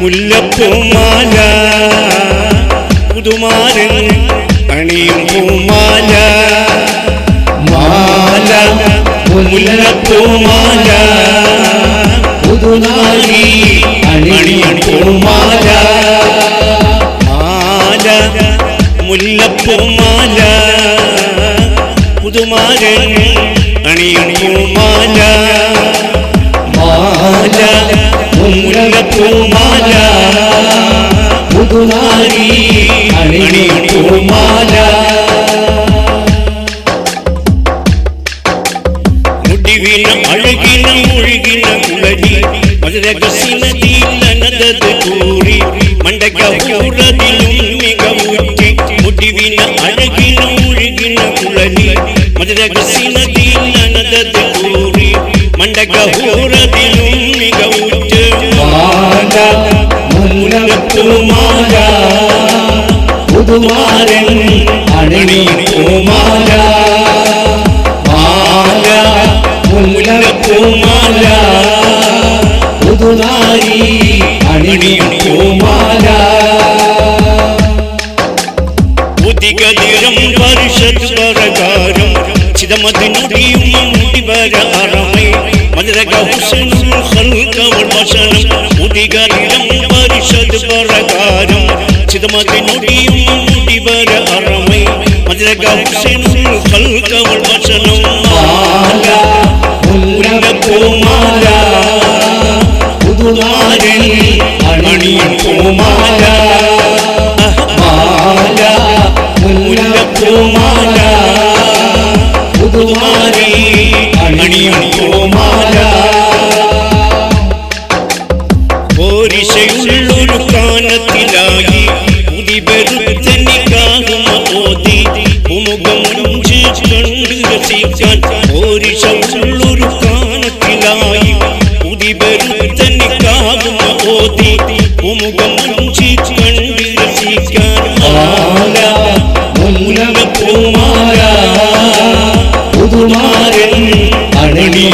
മുല്ലപ്പൂമാല പുതുമാരൻ അണിയും പൂമാല. മാല മുല്ലപ്പൂമാല പുതുനാരി അണിയും പൂമാല. മാല മുല്ലപ്പൂമാല പുതുമാരൻ അണിയും പൂമാല. മാല മുല്ലപ്പൂമാല. അഴകിന ഒഴുകിന കുളരി മധുരകസിനതീലനതത് കൂറി മണ്ടകൂറതിലും குமாரன் அணி குமாரா மாலா. உள்ள குமாரா புதுநாரி அணி குமாரா புதிகதிரம் வருஷத்து வரகாரம் சிதமதி நுடியும் முடி வர அறமை. மதுரக ஹுசனும் ஹல்கவள் வசனம். புதிகதிரம் வருஷத்து வரகாரம் சிதமதி நுடியும் മധുരക ഹുസനുൽ ഖൽഖവൽ വശനം മാല മുല്ലപ്പൂമാല പുതുനാരൻ അണിയും പൂമാല മാല മുല്ലപ്പൂമാല പുതുനാരി അണിയും പൂമാല പോരിശയുള്ളൊരു കാനത്തിലായി മുഞ്ച് കണ്ടു രസിക്കാൻ ഉദിപെരുത്തനിക്കാകുമ ഓതി അണലി